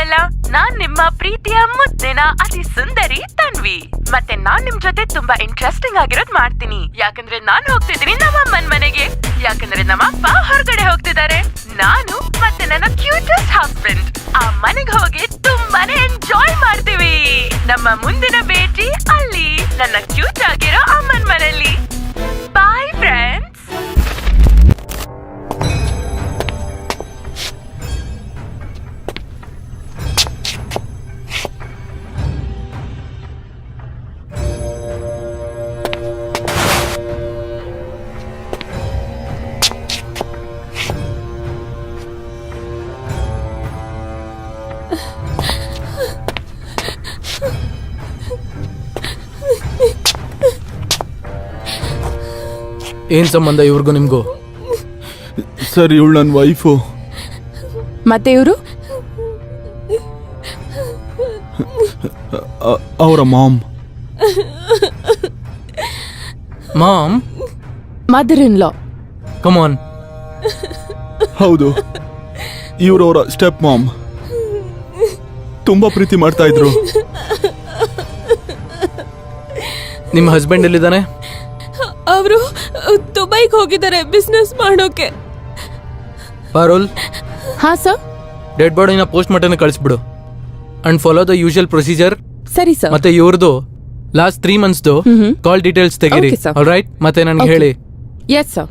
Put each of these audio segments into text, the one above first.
ಹೇಗಿದ್ದೀರಾ ನಾನ್ ನಿಮ್ಮ ಪ್ರೀತಿಯ ಮುದ್ದಿನ ಅತಿ ಸುಂದರಿ ತನ್ವಿ. ಮತ್ತೆ ನಾನ್ ನಿಮ್ ಜೊತೆ ತುಂಬಾ ಇಂಟ್ರೆಸ್ಟಿಂಗ್ ಆಗಿರೋದ್ ಮಾಡ್ತೀನಿ. ಯಾಕಂದ್ರೆ ನಾನ್ ಹೋಗ್ತಿದ್ದೀನಿ ನಮ್ಮಮ್ಮನ್ ಮನೆಗೆ. ಯಾಕಂದ್ರೆ ನಮ್ಮಪ್ಪ ಹೊರಗಡೆ ಹೋಗ್ತಿದ್ದಾರೆ. ನಾನು ಮತ್ತೆ ನನ್ನ ಕ್ಯೂಟೆಸ್ಟ್ ಹಸ್ಬೆಂಡ್ ಆ ಮನೆಗೆ ಹೋಗಿ ತುಂಬಾನೇ ಎಂಜಾಯ್ ಮಾಡ್ತೀವಿ. ನಮ್ಮ ಮುಂದಿನ ಭೇಟಿ ಅಲ್ಲಿ, ನನ್ನ ಕ್ಯೂಟ್ ಆಗಿರೋ ಅಮ್ಮನ್ ಮನೆಯಲ್ಲಿ. ಬಾಯ್ ಫ್ರೆಂಡ್ಸ್ ಏನ್ ಸಂಬಂಧ ಇವ್ರಿಗೂ ನಿಮ್ಗೂ? ಸರ್ ಇವಳು ನನ್ನ ವೈಫು ಮತ್ತೆ ಇವರು? ಅವರ mom. Mom? Mother in law come on ಹೌದು. ಇವ್ರು ಅವರ ಸ್ಟೆಪ್ ಮಾಮ್. ತುಂಬಾ ಪ್ರೀತಿ ಮಾಡ್ತಾ ಇದ್ರು. ನಿಮ್ಮ ಹಸ್ಬೆಂಡ್ ಎಲ್ಲಿದ್ದಾನೆ? ಅವರು ದುಬೈಗೆ ಹೋಗಿದ್ದಾರೆ ಬಿಸ್ನೆಸ್ ಮಾಡೋಕೆ. ಪಾರುಲ್? ಹಾ ಸರ್ ಡೆಡ್ ಬಾಡಿನ post mortem ಕಳಿಸ್ಬಿಡು. And follow the usual procedure ಸರಿ ಸರ್ ಮತ್ತೆ ಇವ್ರದ್ದು ಲಾಸ್ಟ್ ತ್ರೀ ಮಂತ್ಸ್ದು. ಕಾಲ್ ಡೀಟೇಲ್ಸ್ ತೆಗೀರಿ. Okay, sir. ಆಲ್ ರೈಟ್ ಮತ್ತೆ ನನಗೆ Okay. ಹೇಳಿ. Yes sir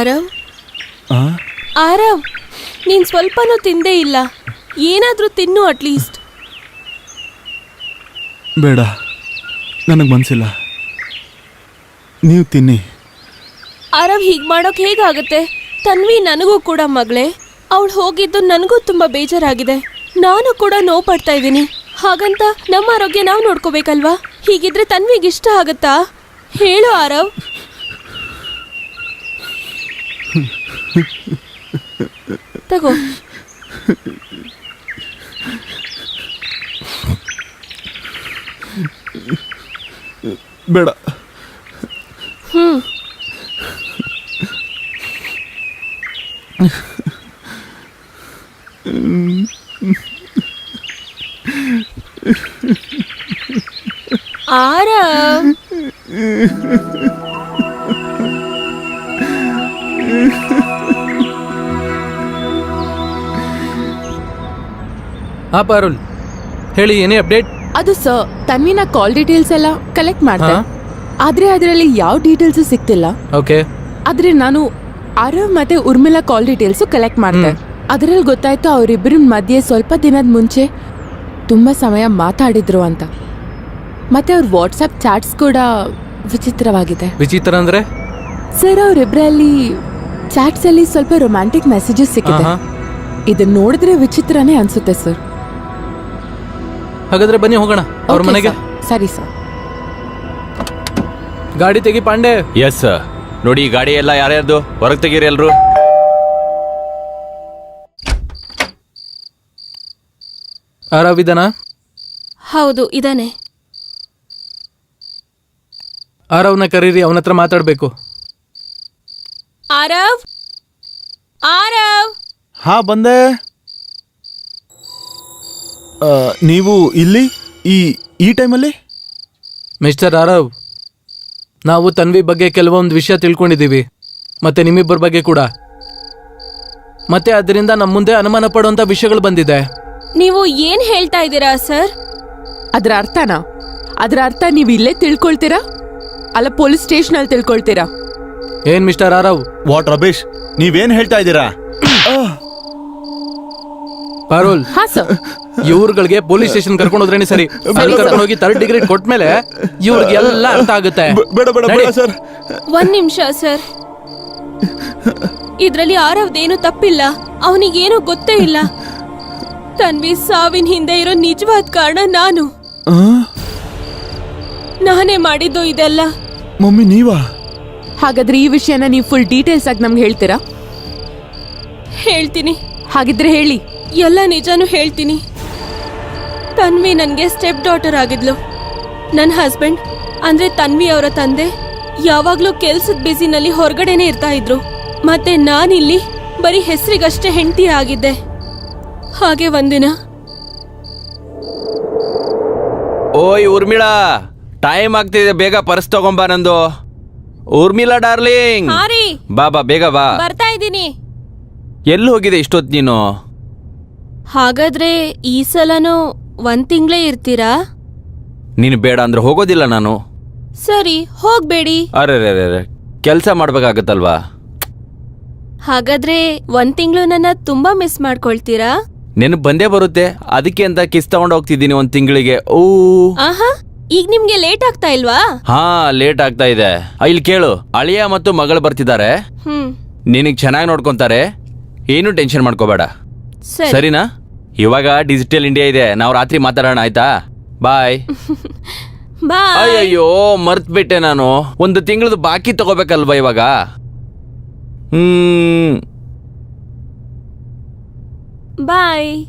Aarav? ಆ? ಆರವ್ ನೀನ್ ಸ್ವಲ್ಪನೂ ತಿಂದೇ ಇಲ್ಲ. ಏನಾದ್ರೂ ತಿನ್ನು ಅಟ್ಲೀಸ್ಟ್ ಬೇಡ. ನನಗೆ ಮನ್ಸಿಲ್ಲ. ನೀವು ತಿನ್ನಿ. ಆರವ್ ಹೀಗ್ ಮಾಡೋಕ್ ಹೇಗಾಗತ್ತೆ? ತನ್ವಿ ನನಗೂ ಕೂಡ ಮಗಳೇ. ಅವಳು ಹೋಗಿದ್ದು ನನಗೂ ತುಂಬಾ ಬೇಜಾರಾಗಿದೆ. ನಾನು ಕೂಡ ನೋವು ಪಡ್ತಾ ಇದ್ದೀನಿ. ಹಾಗಂತ ನಮ್ಮ ಆರೋಗ್ಯ ನಾವು ನೋಡ್ಕೋಬೇಕಲ್ವಾ? ಹೀಗಿದ್ರೆ ತನ್ವಿಗೆ ಇಷ್ಟ ಆಗತ್ತಾ? ಹೇಳು ಆರವ್. ತಗೋ ಬೇಡ ಹ್ಮ್ ಆರವ್ ಹಾ ಪಾರೋಲ್. ಹೇಳಿ ಏನೇ ಅಪ್ಡೇಟ್ ಅದು ಸರ್ ತನ್ವಿನ ಕಾಲ್ ಡೀಟೇಲ್ಸ್ ಎಲ್ಲ ಕಲೆಕ್ಟ್ ಮಾಡ್ದೆ. ಹಾ? ಆದ್ರೆ ಅದರಲ್ಲಿ ಯಾವ ಡೀಟೇಲ್ಸ್ ಸಿಕ್ತಿಲ್ಲ ಓಕೆ ಆದ್ರೆ ನಾನು ಅರವ್ ಮತ್ತೆ ಉರ್ಮಿಲಾ ಕಾಲ್ ಡೀಟೇಲ್ಸ್ ಕಲೆಕ್ಟ್ ಮಾಡ್ದೆ. ಅದರಲ್ಲಿ ಗೊತ್ತಾಯ್ತು ಅವರಿಬ್ಬರ ಮಧ್ಯೆ ಸ್ವಲ್ಪ ದಿನದ ಮುಂಚೆ ತುಂಬಾ ಸಮಯ ಮಾತಾಡಿದ್ರು ಅಂತ. ಮತ್ತೆ ಅವ್ರ ವಾಟ್ಸಪ್ ಚಾಟ್ಸ್ ಕೂಡ ವಿಚಿತ್ರವಾಗಿದೆ. ವಿಚಿತ್ರ ಅಂದ್ರೆ? ಸರ್ ಅವರಿಬ್ಬರಲ್ಲಿ ಚಾಟ್ಸ್ ಅಲ್ಲಿ ಸ್ವಲ್ಪ ರೊಮ್ಯಾಂಟಿಕ್ ಮೆಸೇಜಸ್ ಸಿಕ್ಕಿದೆ. ಆಹಾ. ಇದನ್ನ ನೋಡಿದ್ರೆ ವಿಚಿತ್ರನೇ ಅನ್ಸುತ್ತೆ ಸರ್ ಹಾಗಾದ್ರೆ ಬನ್ನಿ ಹೋಗೋಣ ಅವ್ರ Okay, ಮನೆಗೆ. sir. ಸರಿ ಸರ್ ಗಾಡಿ ತೆಗಿ ಪಾಂಡೆ. ಎಸ್ ಸರ್ ನೋಡಿ ಈ ಗಾಡಿ ಎಲ್ಲ ಯಾರ್ಯಾರ್ದು? ಹೊರಗೆ ತೆಗೀರಿ ಎಲ್ರು. ಹೌದು ಇದಾನೆ ಆರವ್ನ ಕರೀರಿ ಅವನ ಹತ್ರ ಮಾತಾಡ್ಬೇಕು. ಆರವ್? ಆರವ್? ಹಾ ಬಂದೆ. ಆ, ನೀವು ಇಲ್ಲಿ ಈ ಈ ಟೈಮಲ್ಲಿ? ಮಿಸ್ಟರ್ ಆರವ್ ನಾವು ತನ್ವಿ ಬಗ್ಗೆ ಕೆಲವೊಂದು ವಿಷಯ ತಿಳ್ಕೊಂಡಿದ್ದೀವಿ ಮತ್ತೆ ನಿಮ್ಮಿಬ್ಬರ ಬಗ್ಗೆ ಕೂಡ. ಮತ್ತೆ ಅದರಿಂದ ನಮ್ಮ ಮುಂದೆ ಅನುಮಾನ ಪಡುವಂತ ವಿಷಯಗಳು ಬಂದಿದೆ. ನೀವು ಏನ್ ಹೇಳ್ತಾ ಇದ್ದೀರಾ ಸರ್? ಅದರ ಅರ್ಥನಾ? ಅದರ ಅರ್ಥ ನೀವು ಇಲ್ಲೇ ತಿಳ್ಕೊಳ್ತೀರಾ? ಅಲ್ಲ ಪೊಲೀಸ್ ಸ್ಟೇಷನ್ ಅಲ್ಲಿ ತಿಳ್ಕೊಳ್ತೀರಾ? ಏನ್ ಮಿಸ್ಟರ್ ಆರವ್? ವಾಟ್ ರಬೇಶ್ ನೀವೇನ್ ಹೇಳ್ತಾ ಇದ್ದೀರಾ? ಪಾರೋಲ್. ಹಾ ಸರ್ ಇವ್ರುಗಳಿಗೆ ಪೊಲೀಸ್ ಸ್ಟೇಷನ್ ಕರ್ಕೊಂಡು ಹೋದ್ರೇನೆ ಸರಿ. ಅಲ್ಲಿ ಕರ್ಕೊಂಡು ಹೋಗಿ ತರ್ಡ್ ಡಿಗ್ರಿ ಕೊಟ್ಮೇಲೆ ಇವ್ರಿಗೆ ಎಲ್ಲ ಅರ್ಥ ಆಗುತ್ತೆ. ಬೇಡ ಬೇಡ ಬೇಡ ನಡಿ. ಸರ್ ಒಂದ್ ನಿಮಿಷ ಸರ್ ಇದ್ರಲ್ಲಿ ಆರವ್ದೇನು ತಪ್ಪಿಲ್ಲ. ಅವನಿಗೇನು ಗೊತ್ತೇ ಇಲ್ಲ. ತನ್ವಿ ಸಾವಿನ ಹಿಂದೆ ಇರೋ ನಿಜವಾದ ಕಾರಣ ನಾನು. ಆ? ನಾನೇ ಮಾಡಿದ್ದು ಇದೆಲ್ಲ. ಮಮ್ಮಿ ನೀವಾ? ಹಾಗಾದ್ರೆ ಈ ವಿಷಯನ ನೀವು ಫುಲ್ ಡೀಟೇಲ್ಸ್ ಆಗಿ ನಮ್ಗೆ ಹೇಳ್ತೀರಾ? ಹೇಳ್ತೀನಿ. ಹಾಗಿದ್ರೆ ಹೇಳಿ. ಎಲ್ಲ ನಿಜಾನು ಹೇಳ್ತೀನಿ. ತನ್ವಿ ನನಗೆ ಸ್ಟೆಪ್ ಡಾಟರ್ ಆಗಿದ್ಲು. ನನ್ನ ಹಸ್ಬೆಂಡ್ ಅಂದ್ರೆ ತನ್ವಿ ಅವರ ತಂದೆ ಯಾವಾಗಲೂ ಕೆಲ್ಸದ ಬ್ಯುಸಿನಲ್ಲಿ ಹೊರಗಡೆನೇ ಇರ್ತಾ ಇದ್ರು. ಮತ್ತೆ ನಾನಿಲ್ಲಿ ಬರೀ ಹೆಸರಿಗಷ್ಟೇ ಹೆಂಡತಿ ಆಗಿದ್ದೆ. ಹಾಗೆ ಒಂದಿನ. ಓಯ್ ಊರ್ಮಿಳಾ ಟೈಮ್ ಆಗ್ತಿದೆ ಬೇಗ ಪರ್ಸ್ ತಗೊಂಬಾ ನಂದು. ಉರ್ಮಿಳಾ ಡಾರ್ಲಿಂಗ್. ಬಾ ಬಾ ಬೇಗ ಬಾ. ಬರ್ತಾ ಇದ್ದೀನಿ. ಎಲ್ಲಿ ಹೋಗಿದೆ ಇಷ್ಟೊತ್ತು ನೀನು? ಹಾಗಾದ್ರೆ ಈ ಸಲನೂ ಒಂದ್ ತಿಂಗಳೇ ಇರ್ತೀರಾ? ನೀನು ಬೇಡ ಅಂದ್ರೆ ಹೋಗೋದಿಲ್ಲ ನಾನು. ಸರಿ ಹೋಗ್ಬೇಡಿ. ಅರೆ ಕೆಲಸ ಮಾಡ್ಬೇಕಾಗತ್ತಲ್ವಾ? ಹಾಗಾದ್ರೆ ಒಂದ್ ತಿಂಗಳು ನನ್ನ ತುಂಬಾ ಮಿಸ್ ಮಾಡ್ಕೊಳ್ತೀರಾ? ನೆನಪು ಬಂದೇ ಬರುತ್ತೆ. ಅದಕ್ಕೆ ಅಂತ ಕಿಸ್ ತಗೊಂಡು ಹೋಗ್ತಿದ್ದೀನಿ ಒಂದ್ ತಿಂಗಳಿಗೆ. ಓ ಆಹಾ ಈಗ ನಿಮ್ಗೆ ಲೇಟ್ ಆಗ್ತಾ ಇಲ್ವಾ? ಹಾ ಲೇಟ್ ಆಗ್ತಾ ಇದೆ. ಆ, ಇಲ್ಲಿ ಕೇಳು ಅಳಿಯ ಮತ್ತು ಮಗಳು ಬರ್ತಿದ್ದಾರೆ? ಹ್ಮ್. ನಿನಗ್ ಚೆನ್ನಾಗಿ ನೋಡ್ಕೊಂತಾರೆ? ಏನು ಟೆನ್ಷನ್ ಮಾಡ್ಕೋಬೇಡ. ಸರಿ. ಸರಿನಾ? ಇವಾಗ ಡಿಜಿಟಲ್ ಇಂಡಿಯಾ ಇದೆ. ನಾವು ರಾತ್ರಿ ಮಾತಾಡೋಣ ಆಯ್ತಾ? ಬಾಯ್ ಬಾಯ್ ಅಯ್ಯೋ ಮರ್ತ್ಬಿಟ್ಟೆ ನಾನು. ಒಂದು ತಿಂಗಳದು ಬಾಕಿ ತಗೋಬೇಕಲ್ವಾ ಇವಾಗ? ಹ್ಮ್. ಬಾಯ್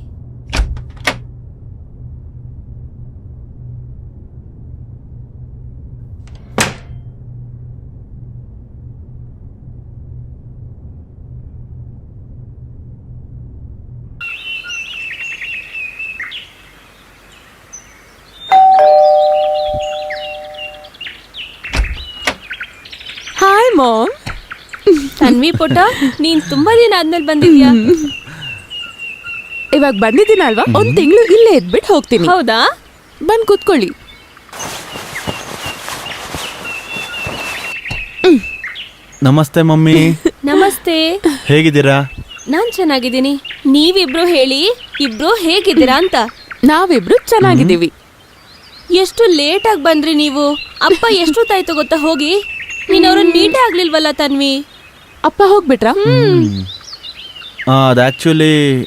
ಹಾಯ್ ಮಾಮ್ ತನ್ವಿ ಪುಟ್ಟ ನೀನ್ ತುಂಬಾ ದಿನ ಆದ್ಮೇಲೆ ಬಂದಿದ್ಯಾ? ಇವಾಗ ಬಂದಿದ್ದೀನಲ್ವಾ ಒಂದ್ ತಿಂಗಳು ಇಲ್ಲೇ ಇದ್ಬಿಟ್ಟು ಹೋಗ್ತೀನಿ. ಹೌದಾ? ಬಂದ್ ಕೂತ್ಕೊಳ್ಳಿ. ನಮಸ್ತೆ ಮಮ್ಮಿ. ನಮಸ್ತೆ. ಹೇಗಿದ್ದೀರಾ? ನಾನ್ ಚೆನ್ನಾಗಿದ್ದೀನಿ. ನೀವಿಬ್ರು ಹೇಳಿ ಇಬ್ರು ಹೇಗಿದ್ದೀರಾ ಅಂತ. ನಾವಿಬ್ರು ಚೆನ್ನಾಗಿದ್ದೀವಿ. ಎಷ್ಟು ಲೇಟ್ ಆಗಿ ಬಂದ್ರಿ ನೀವು? ಅಪ್ಪ ಎಷ್ಟೊತ್ತಾಯ್ತು ಗೊತ್ತಾ ಹೋಗಿ? ನೀನ್ ಅವ್ರನ್ನ ಮೀಟೇ ಆಗ್ಲಿಲ್ವಲ್ಲ ತನ್ವಿ? ಅಪ್ಪ ಹೋಗ್ಬಿಟ್ರಾ? ಅದು ಆ್ಯಕ್ಚುಲಿ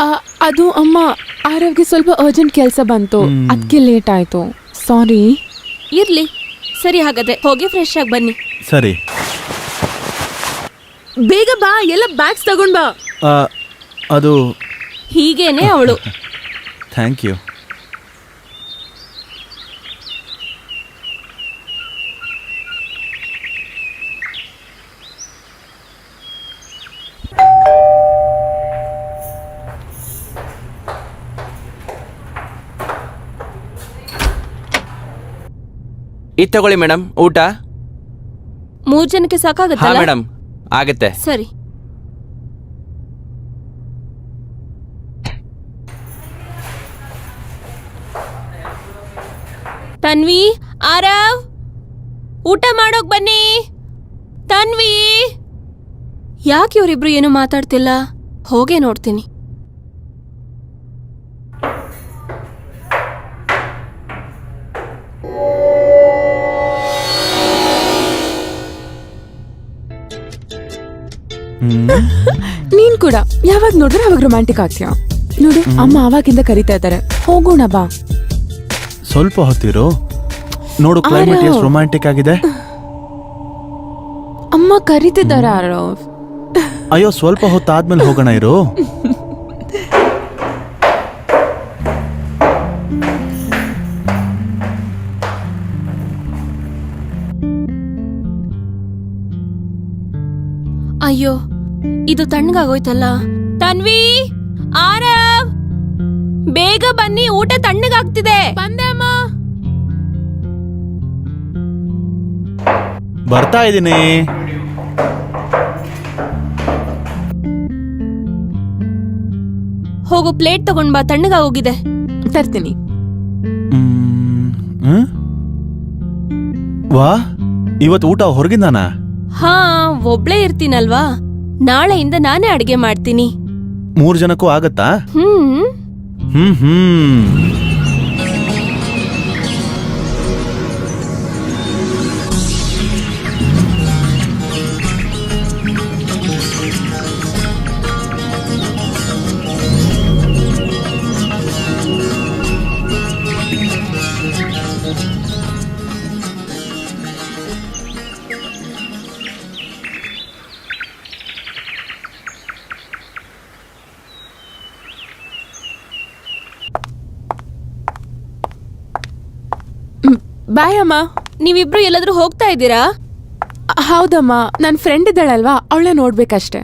ಆ, ಅದು ಅಮ್ಮ ಆರೋಗ್ಯ ಸ್ವಲ್ಪ ಅರ್ಜೆಂಟ್ ಕೆಲಸ ಬಂತು. ಅದಕ್ಕೆ ಲೇಟ್ ಆಯ್ತು. ಸಾರಿ ಇರ್ಲಿ. ಸರಿ ಹಾಗಾದ್ರೆ ಹೋಗಿ ಫ್ರೆಶ್ ಆಗಿ ಬನ್ನಿ. ಸರಿ. ಬೇಗ ಬಾ ಎಲ್ಲ ಬ್ಯಾಗ್ಸ್ ತಗೊಂಡ್ ಬಾ. ಆ, ಅದು ಹೀಗೇನೆ ಅವಳು. ಥ್ಯಾಂಕ್ ಯು ಇದು ತಗೊಳ್ಳಿ ಮೇಡಮ್ ಊಟ. ಮೂರ್ ಜನಕ್ಕೆ ಹಾ ಸಾಕಾಗತ್ತಲ್ಲ ಮೇಡಮ್ ಆಗತ್ತೆ. ಸರಿ. ತನ್ವಿ ಆರವ್ ಊಟ ಮಾಡೋಕ್ ಬನ್ನಿ. ತನ್ವಿ. ಯಾಕೆ ಇವರಿಬ್ರು ಏನು ಮಾತಾಡ್ತಿಲ್ಲ? ಹೋಗೇ ನೋಡ್ತೀನಿ. ನೀನ್ ಕೂಡ ಯಾವಾಗ ನೋಡಿದ್ರೆ ಅವಾಗ ರೊಮ್ಯಾಂಟಿಕ್ ಆಗ್ತೀಯ? ನೋಡು ಅಮ್ಮ ಅವಾಗಿಂದ ಕರಿತಾ ಇದ್ದಾರೆ. ಹೋಗೋಣ ಬಾ. ಸ್ವಲ್ಪ ಹೊತ್ತಿರು. ನೋಡು ಕ್ಲೈಮೇಟ್ ಎಷ್ಟು ರೊಮ್ಯಾಂಟಿಕ್ ಆಗಿದೆ. ಅಮ್ಮ ಕರಿತಿದ್ದಾರೆ ಆರವ್ ಅಯ್ಯೋ ಸ್ವಲ್ಪ ಹೊತ್ತಾದ್ಮೇಲೆ ಹೋಗೋಣ ಇರು. ಅಯ್ಯೋ ಇದು ತಣ್ಣಗಾಗೋಯ್ತಲ್ಲ? ತನ್ವಿ! ಆರವ್ ಬೇಗ ಬನ್ನಿ ಊಟ ತಣ್ಣಗಾಗ್ತಿದೆ. ಬಂದೆ ಅಮ್ಮ. ಬರ್ತಾ ಇದ್ದೀನಿ. ಹೋಗು ಪ್ಲೇಟ್ ತಗೊಂಡ್ ಬಾ ತಣ್ಣಗಾಗೋಗಿದೆ. ತರ್ತೀನಿ. ಮ್, ಹ್ಮ್? ವಾ ಇವತ್ತು ಊಟ ಹೊರಗಿಂದಾನ? ಹಾ ಒಬ್ಳೇ ಇರ್ತೀನಲ್ವಾ? ನಾಳೆಯಿಂದ ನಾನೇ ಅಡಿಗೆ ಮಾಡ್ತೀನಿ. ಮೂರು ಜನಕ್ಕೂ ಆಗತ್ತಾ? ಹ್ಮ್. ಹ್ಮ್ ಹ್ಮ್. ಬಾಯ್ ಅಮ್ಮ ನೀವಿಬ್ರು ಎಲ್ಲಾದ್ರೂ ಹೋಗ್ತಾ ಇದ್ದೀರಾ? ಹೌದಮ್ಮ ನನ್ನ ಫ್ರೆಂಡ್ ಇದ್ದಾಳಲ್ವಾ ಅವಳನ್ನ ನೋಡ್ಬೇಕಷ್ಟೆ.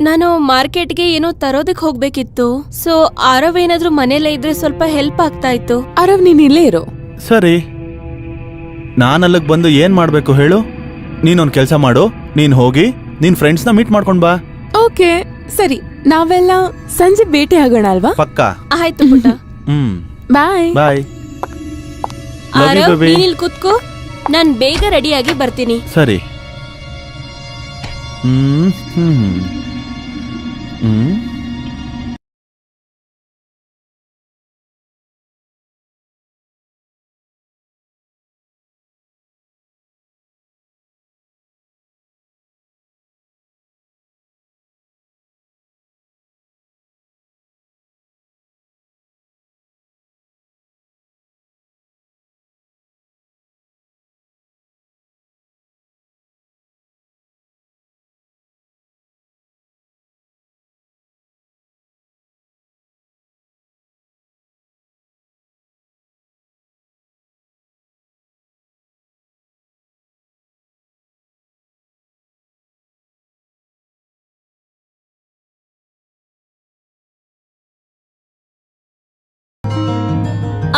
ನಾನು ಮಾರ್ಕೆಟ್ಗೆ ಏನೋ ತರೋದಕ್ಕೆ ಹೋಗ್ಬೇಕಿತ್ತು ಸೊ ಆರವ್ ಏನಾದ್ರೂ ಮನೇಲೇ ಇದ್ರೆ ಸ್ವಲ್ಪ ಹೆಲ್ಪ್ ಆಗ್ತಾ ಇತ್ತು. ಅರವ್ ನೀನ್ ಇಲ್ಲೇ ಇರು. ಸರಿ. ನಾನು ಅಲ್ಲಿಗೆ ಬಂದು ಏನು ಮಾಡಬೇಕು ಹೇಳು? ನೀನೊಂದು ಕೆಲಸ ಮಾಡು ನೀನು ಹೋಗಿ ನಿನ್ನ ಫ್ರೆಂಡ್ಸ್ನ ಮೀಟ್ ಮಾಡ್ಕೊಂಡು ಬಾ. ಓಕೆ ಸರಿ ನಾವೆಲ್ಲ ಸಂಜೆ ಭೇಟಿ ಆಗೋಣ ಅಲ್ವಾ? ಪಕ್ಕ? ಆಯ್ತು ಪುಟ್ಟ. ಹ್ಮ್. ಬಾಯ್ ಬಾಯ್ Love you, ಆರವ್ baby. ನೀನ್ ಕುತ್ಕೋ. ನಾನ್ ಬೇಗ ರೆಡಿಯಾಗಿ ಬರ್ತೀನಿ. ಸರಿ. ಹ್ಮ್ ಹ್ಮ್. ಹ್ಮ್.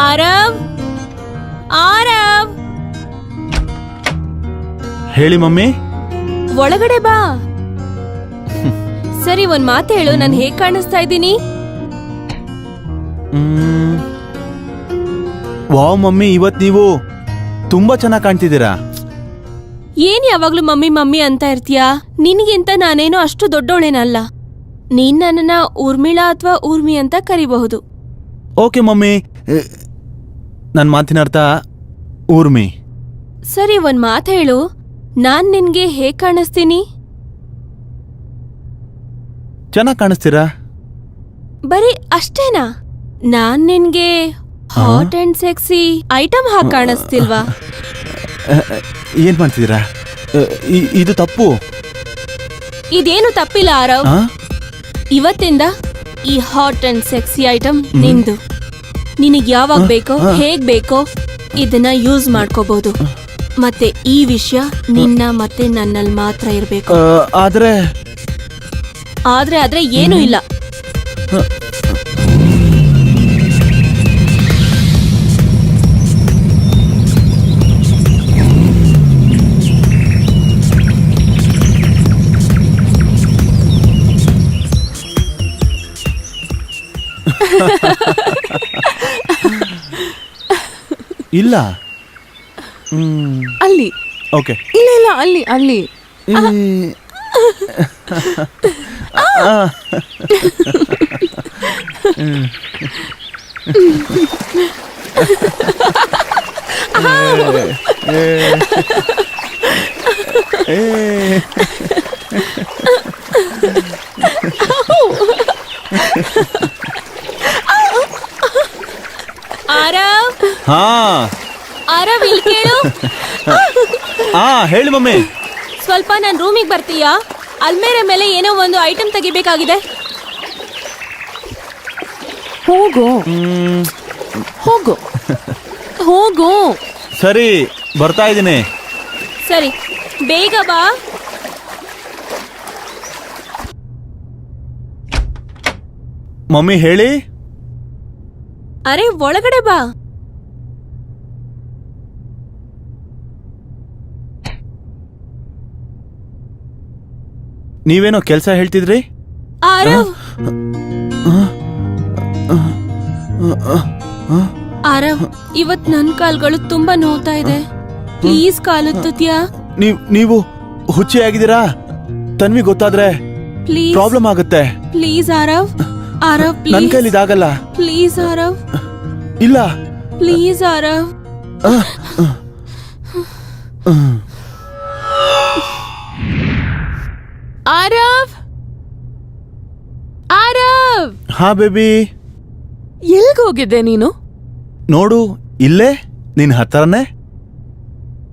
ಆರವ್? ಆರವ್? ಹೇಳಿ ಮಮ್ಮಿ. ಒಳಗಡೆ ಬಾ. ಸರಿ ಒಂದ್ ಮಾತು ಹೇಳು ನಾನು ಹೇಗ್ ಕಾಣಿಸ್ತಾ ಇದ್ದೀನಿ. ವಾವ್ ಮಮ್ಮಿ ಇವತ್ ನೀವು ತುಂಬಾ ಚೆನ್ನಾಗಿ ಕಾಣ್ತಿದ್ದೀರಾ. ಏನ್ ಯಾವಾಗ್ಲೂ ಮಮ್ಮಿ ಮಮ್ಮಿ ಅಂತ ಇರ್ತೀಯಾ? ನಿನಗಿಂತ ನಾನೇನು ಅಷ್ಟು ದೊಡ್ಡೋಳೇನಲ್ಲ. ನೀನ್ ನನ್ನನ್ನ ಊರ್ಮಿಳಾ ಅಥವಾ ಊರ್ಮಿ ಅಂತ ಕರಿಬಹುದು. Okay mummy. ನನ್ನ ಮಾತಿನ ಅರ್ಥ ಊರ್ಮಿ. ಸರಿ ಒಂದ್ ಮಾತು ಹೇಳು. ನಾನ್ ನಿನ್ಗೆ ಹೇಗ್ ಕಾಣಿಸ್ತೀನಿ? ಚೆನ್ನಾಗ್ ಕಾಣಿಸ್ತೀರಾ? ಬರೀ ಅಷ್ಟೇನಾ? ನಾನ್ ನಿನ್ಗೆ ಹಾಟ್ ಅಂಡ್ ಸೆಕ್ಸಿ ಐಟಮ್ ಹಾಕ್ ಕಾಣಿಸ್ತಿಲ್ವಾ? ಏನ್ ಮಾಡ್ತಿದ್ದೀರಾ ಅಹ್, ಇ- ಇದು ತಪ್ಪು. ಇದೇನು ತಪ್ಪಿಲ್ಲ ಆರವ್. ಆ? ಇವತ್ತಿಂದ ಈ ಹಾಟ್ ಅಂಡ್ ಸೆಕ್ಸಿ ಐಟಮ್ ನಿಂದು. ನಿನಗ್ ಯಾವಾಗ ಬೇಕೋ ಹೇಗ್ ಬೇಕೋ ಇದನ್ನ ಯೂಸ್ ಮಾಡ್ಕೋಬಹುದು ಮತ್ತೆ ಈ ವಿಷಯ ನಿನ್ನ ಮತ್ತೆ ನನ್ನಲ್ಲಿ ಮಾತ್ರ ಇರ್ಬೇಕು. ಆದ್ರೆ ಆದ್ರೆ ಆದ್ರೆ ಏನು ಇಲ್ಲ. ಇಲ್ಲ ಹ್ಮ್ ಅಲ್ಲಿ ಓಕೆ ಇಲ್ಲ ಇಲ್ಲ ಅಲ್ಲಿ ಅಲ್ಲಿ ಆರವ್ ಹಾ. ಆರವ್ ಇಲ್ಲಿ ಕೇಳು. ಹಾ ಹೇಳಿ ಮಮ್ಮಿ. ಸ್ವಲ್ಪ ನಾನ್ ರೂಮಿಗೆ ಬರ್ತೀಯಾ? ಅಲ್ಮೇರೆ ಮೇಲೆ ಏನೋ ಒಂದು ಐಟಮ್ ತೆಗಿಬೇಕಾಗಿದೆ. ಹೋಗು. ಹ್ಮ್, ಹೋಗು. ಹೋಗು. ಸರಿ ಬರ್ತಾ ಇದ್ದೀನಿ. ಸರಿ ಬೇಗ ಬಾ. ಮಮ್ಮಿ ಹೇಳಿ. ಅರೆ ಒಳಗಡೆ ಬಾ. ನೀವೇನೋ ಕೆಲಸ ಹೇಳ್ತಿದ್ರಿ? ಆರವ್! ಆರವ್ ಇವತ್ ನನ್ ಕಾಲ್ಗಳು ತುಂಬಾ ನೋವ್ತಾ ಇದೆ. ಪ್ಲೀಸ್ ಕಾಲುತ್ತದ್ಯಾ ನೀವ್ ನೀವು ಹುಚ್ಚಿ ಆಗಿದ್ದೀರಾ ತನ್ವಿ ಗೊತ್ತಾದ್ರೆ ಪ್ಲೀಸ್. ಪ್ರಾಬ್ಲಮ್ ಆಗುತ್ತೆ. ಪ್ಲೀಸ್ ಆರವ್ ಆರವ್ ನನ್ ಪ್ಲೀಸ್. ಕೈಲಿ ಇದಾಗಲ್ಲ ಪ್ಲೀಸ್ ಆರವ್. ಇಲ್ಲ. ಪ್ಲೀಸ್ ಆರವ್. ಆರವ್ ಆರವ್ ಹಾ ಬೇಬಿ ಎಲ್ಗ್ ಹೋಗಿದ್ದೆ ನೀನು? ನೋಡು ಇಲ್ಲೇ ನಿನ್ ಹತ್ತರನೇ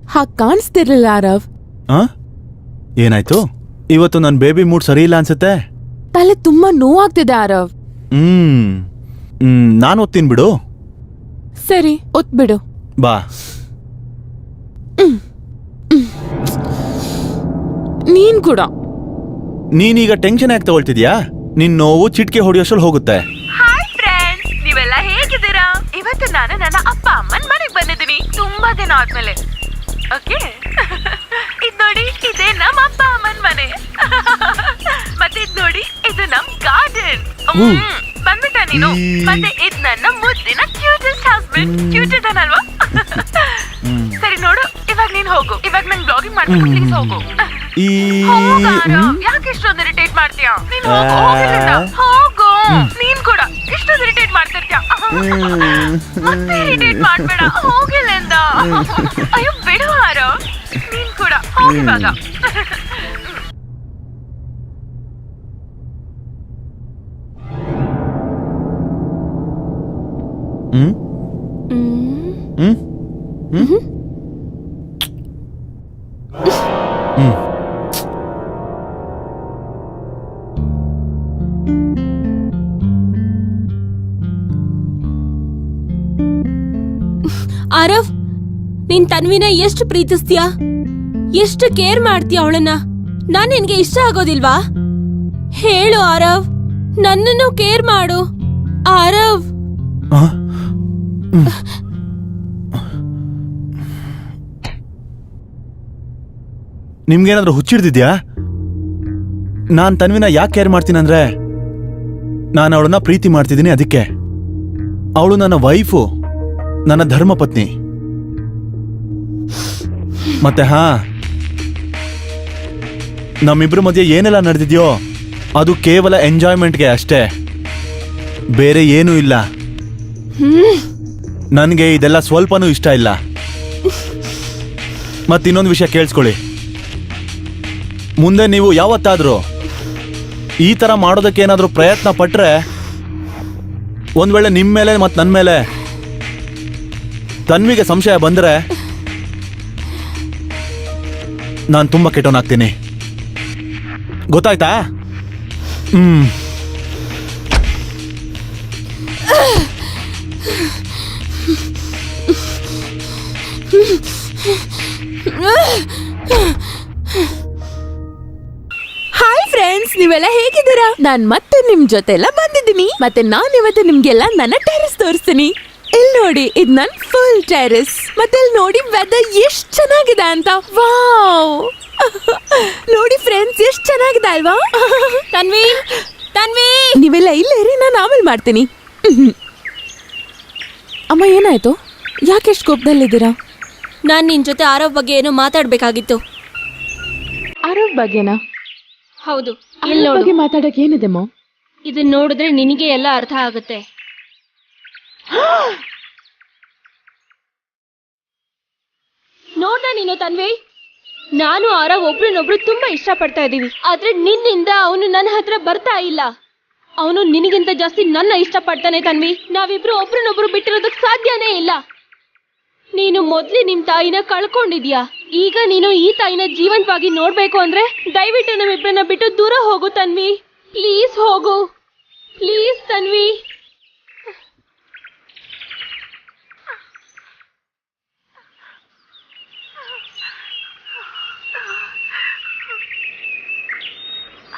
ಹಾ ಕಾಣಿಸ್ತಿರ್ಲಿಲ್ಲ ಆರವ್ ಆ ಏನಾಯ್ತು? ಇವತ್ತು ನನ್ನ ಬೇಬಿ ಮೂಡ್ ಸರಿ ಇಲ್ಲ ಅನ್ಸುತ್ತೆ. ತಲೆ ತುಂಬಾ ನೋವಾಗ್ತಿದೆ ಆರವ್ ಹ್ಮ್. ನಾನು ಓದ್ತೀನಿ ಬಿಡು. ಸರಿ ಒತ್ಬಿಡು ಬಾ. ನೀನ್ ಕೂಡ. ನೀನೀಗ ಟೆನ್ಷನ್ ಯಾಕೆ ತಗೊಳ್ತಿದ್ಯಾ? ನಿನ್ ನೋವು ಚಿಟ್ಕೆ ಹೊಡೆಯೋಷ್ಟ್ರಲ್ಲಿ ಹೋಗುತ್ತೆ. ಹಾಯ್ ಫ್ರೆಂಡ್ಸ್ ನೀವೆಲ್ಲ ಹೇಗಿದ್ದೀರಾ? ಇವತ್ತು ನಾನು ನನ್ನ ಅಪ್ಪ ಅಮ್ಮನ ಮನೆಗೆ ಬಂದಿದ್ದೀನಿ. ತುಂಬಾ ದಿನ ಆದ್ಮೇಲೆ. ಓಕೆ ಇದ್ ನೋಡಿ ಇದೇ ನಮ್ಮ ಅಪ್ಪ ಅಮ್ಮನ ಮನೆ. ಮತ್ತೆ ಇದ್ ನೋಡಿ ಇದು ನಮ್ ಗಾರ್ಡನ್ ಬಂದ್ಬಿಟ್ಟ ನೀನು. ಮತ್ತೆ ಇದ್ ನನ್ನ ಮುದ್ದಿನ ಕ್ಯೂಟೆಸ್ಟ್ ಹಸ್ಬೆಂಡ್ ಕ್ಯೂಟ್ ಇದ್ದಾನಲ್ವಾ ಸರಿ ನೋಡು ಇವಾಗ ನೀನ್ ಹೋಗು. ಇವಾಗ ನಂಗೆ ಬ್ಲಾಗಿಂಗ್ ಮಾಡ್ಬೇಕು ಪ್ಲೀಸ್ ಹೋಗು. ಈ ಯಾಕೆ ಇಷ್ಟೊಂದು ಇರಿಟೇಟ್ ಮಾಡ್ತೀಯ? ನೀನು ಹೋಗು. ನೀನು ಕೂಡ ಇಷ್ಟೊಂದು ಇರಿಟೇಟ್ ಮಾಡ್ತಿರ್ತೀಯ? ಇರಿಟೇಟ್ ಮಾಡ್ಬೇಡ. ಹೋಗಿಲ್ಲಿಂದ. ಅಯ್ಯೋ ಬಿಡುವಾರ ನೀನ್ ಕೂಡ ಹೋಗಿವಾಗ. ಆರವ್, ನೀನ್ ತನ್ವಿನ ಎಷ್ಟು ಪ್ರೀತಿಸ್ತೀಯಾ? ಎಷ್ಟು ಕೇರ್ ಮಾಡ್ತೀಯ ಅವಳನ್ನ? ನಾನ್ ನಿನ್ಗೆ ಇಷ್ಟ ಆಗೋದಿಲ್ವಾ? ಹೇಳು ಆರವ್, ನನ್ನನ್ನು ಕೇರ್ ಮಾಡು. ಆರವ್. ನಿಮ್ಗೇನಾದ್ರೂ ಹುಚ್ಚಿಡ್ದಿದ್ಯಾ? ನಾನ್ ತನ್ವಿನ ಯಾಕೆ ಕೇರ್ ಮಾಡ್ತೀನಂದ್ರೆ, ನಾನು ಅವಳನ್ನ ಪ್ರೀತಿ ಮಾಡ್ತಿದ್ದೀನಿ ಅದಕ್ಕೆ. ಅವಳು ನನ್ನ ವೈಫು ನನ್ನ ಧರ್ಮಪತ್ನಿ ಮತ್ತೆ ಹಾ. ನಮ್ಮಿಬ್ರ ಮಧ್ಯೆ ಏನೆಲ್ಲ ನಡೆದಿದೆಯೋ, ಅದು ಕೇವಲ ಎಂಜಾಯ್ಮೆಂಟ್ಗೆ ಅಷ್ಟೇ. ಬೇರೆ ಏನೂ ಇಲ್ಲ. ನನಗೆ ಇದೆಲ್ಲ ಸ್ವಲ್ಪನೂ ಇಷ್ಟ ಇಲ್ಲ. ಮತ್ತಿನ್ನೊಂದು ವಿಷಯ ಕೇಳಿಸ್ಕೊಳ್ಳಿ. ಮುಂದೆ ನೀವು ಯಾವತ್ತಾದರೂ ಈ ಥರ ಮಾಡೋದಕ್ಕೆ ಏನಾದರೂ ಪ್ರಯತ್ನ ಪಟ್ಟರೆ ಒಂದು ವೇಳೆ ನಿಮ್ಮ ಮೇಲೆ ಮತ್ತು ನನ್ನ ಮೇಲೆ ತನ್ವಿಗೆ ಸಂಶಯ ಬಂದ್ರೆ ನಾನು ತುಂಬಾ ಕೆಟ್ಟವನಾಗ್ತೀನಿ. ಗೊತ್ತಾಯ್ತಾ? ಹ್ಮ್. ಹಾಯ್ ಫ್ರೆಂಡ್ಸ್ ನೀವೆಲ್ಲ ಹೇಗಿದ್ದೀರಾ? ನಾನ್ ಮತ್ತೆ ನಿಮ್ ಜೊತೆ ಎಲ್ಲ ಬಂದಿದ್ದೀನಿ. ಮತ್ತೆ ನಾನ್ ಇವತ್ತು ನಿಮ್ಗೆಲ್ಲ ನನ್ನ ಟೆರೆಸ್ ತೋರಿಸ್ತೀನಿ. ಇಲ್ಲಿ ನೋಡಿ ಇದ್ ನನ್ ಫುಲ್ ಟೆರೆಸ್ ಮತ್ತೆ ಇಲ್ಲಿ ನೋಡಿ ವೆದರ್ ಎಷ್ಟ್ ಚೆನ್ನಾಗಿದೆ ಅಂತ. ವಾವ್ ನೋಡಿ ಫ್ರೆಂಡ್ಸ್ ಎಷ್ಟ್ ಚೆನ್ನಾಗಿದೆ ಅಲ್ವಾ? ತನ್ವಿ ತನ್ವಿ! ನೀವೆಲ್ಲ ಇಲ್ಲೇ ರೀ ನಾನು ಆಮೇಲೆ ಮಾಡ್ತೀನಿ. ಅಮ್ಮ ಏನಾಯ್ತು? ಯಾಕೆ ಎಷ್ಟು ಕೋಪದಲ್ಲಿದ್ದೀರಾ? ನಾನು ನಿನ್ನ ಜೊತೆ ಆರವ್ ಬಗ್ಗೆ ಏನೋ ಮಾತಾಡ್ಬೇಕಾಗಿತ್ತು. ಆರೋಗ್ಯ ಬಗ್ಗೆನಾ? ಹೌದು. ಆರೋಗ್ಯ ಬಗ್ಗೆ ಮಾತಾಡಕ್ ಏನಿದೆ ಮಾ? ಇದನ್ನ ನೋಡಿದ್ರೆ ನಿನಗೆ ಎಲ್ಲ ಅರ್ಥ ಆಗುತ್ತೆ. ನೋಡ ನೀನು ತನ್ವಿ ನಾನು ಆರ ಒಬ್ರನ್ನೊಬ್ರು ತುಂಬಾ ಇಷ್ಟಪಡ್ತಾ ಇದ್ದೀವಿ. ಆದ್ರೆ ನಿನ್ನಿಂದ ಅವನು ನನ್ನ ಹತ್ರ ಬರ್ತಾ ಇಲ್ಲ. ಅವನು ನಿನಗಿಂತ ಜಾಸ್ತಿ ನನ್ನ ಇಷ್ಟಪಡ್ತಾನೆ ತನ್ವಿ ನಾವಿಬ್ರು ಒಬ್ರನ್ನೊಬ್ರು ಬಿಟ್ಟಿರೋದಕ್ ಸಾಧ್ಯನೇ ಇಲ್ಲ. ನೀನು ಮೊದ್ಲು ನಿಮ್ ತಾಯಿನ ಕಳ್ಕೊಂಡಿದ್ಯಾ? ಈಗ ನೀನು ಈ ತಾಯಿನ ಜೀವಂತವಾಗಿ ನೋಡ್ಬೇಕು ಅಂದ್ರೆ ದಯವಿಟ್ಟು ನಮ್ಮಿಬ್ರನ್ನ ಬಿಟ್ಟು ದೂರ ಹೋಗು ತನ್ವಿ ಪ್ಲೀಸ್ ಹೋಗು. ಪ್ಲೀಸ್ ತನ್ವಿ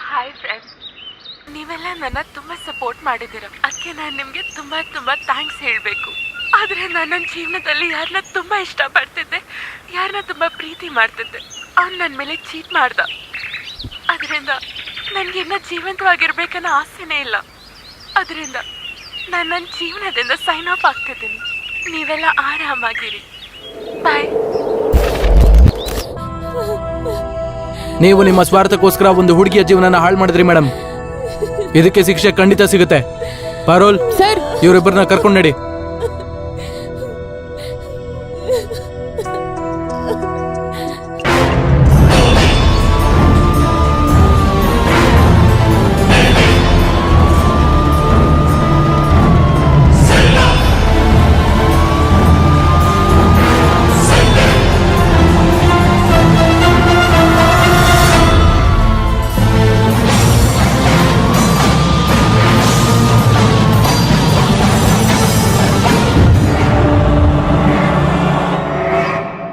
ಹಾಯ್ ಫ್ರೆಂಡ್ಸ್ ನೀವೆಲ್ಲ ನನ್ನ ತುಂಬಾ ಸಪೋರ್ಟ್ ಮಾಡಿದ್ದೀರ. ಅದಕ್ಕೆ ನಾನು ನಿಮ್ಗೆ ತುಂಬಾ ತುಂಬಾ ಥ್ಯಾಂಕ್ಸ್ ಹೇಳಬೇಕು. ಆದ್ರೆ ನಾನು ನನ್ನ ಜೀವನದಲ್ಲಿ ಯಾರನ್ನ ತುಂಬಾ ಇಷ್ಟಪಡ್ತಿದ್ದೆ ಯಾರನ್ನ ತುಂಬಾ ಪ್ರೀತಿ ಮಾಡ್ತಿದ್ದೆ, ಅವ್ನು ನನ್ನ ಮೇಲೆ ಚೀಟ್ ಮಾಡ್ದ. ಅದರಿಂದ ನನಗೆ ಇನ್ನ ಜೀವಂತವಾಗಿರ್ಬೇಕನ್ನೋ ಆಸೆನೇ ಇಲ್ಲ. ಅದರಿಂದ ನಾನು ನನ್ನ ಜೀವನದಿಂದ ಸೈನ್ ಆಫ್ ಆಗ್ತಿದ್ದೀನಿ. ನೀವೆಲ್ಲ ಆರಾಮಾಗಿರಿ. ಬಾಯ್ ನೀವು ನಿಮ್ಮ ಸ್ವಾರ್ಥಕ್ಕೋಸ್ಕರ ಒಂದು ಹುಡುಗಿಯ ಜೀವನನ ಹಾಳು ಮಾಡಿದ್ರಿ ಮೇಡಮ್ ಇದಕ್ಕೆ ಶಿಕ್ಷೆ ಖಂಡಿತ ಸಿಗುತ್ತೆ. Parole sir. ಇವರಿಬ್ಬರನ್ನ ಕರ್ಕೊಂಡು ನಡಿ.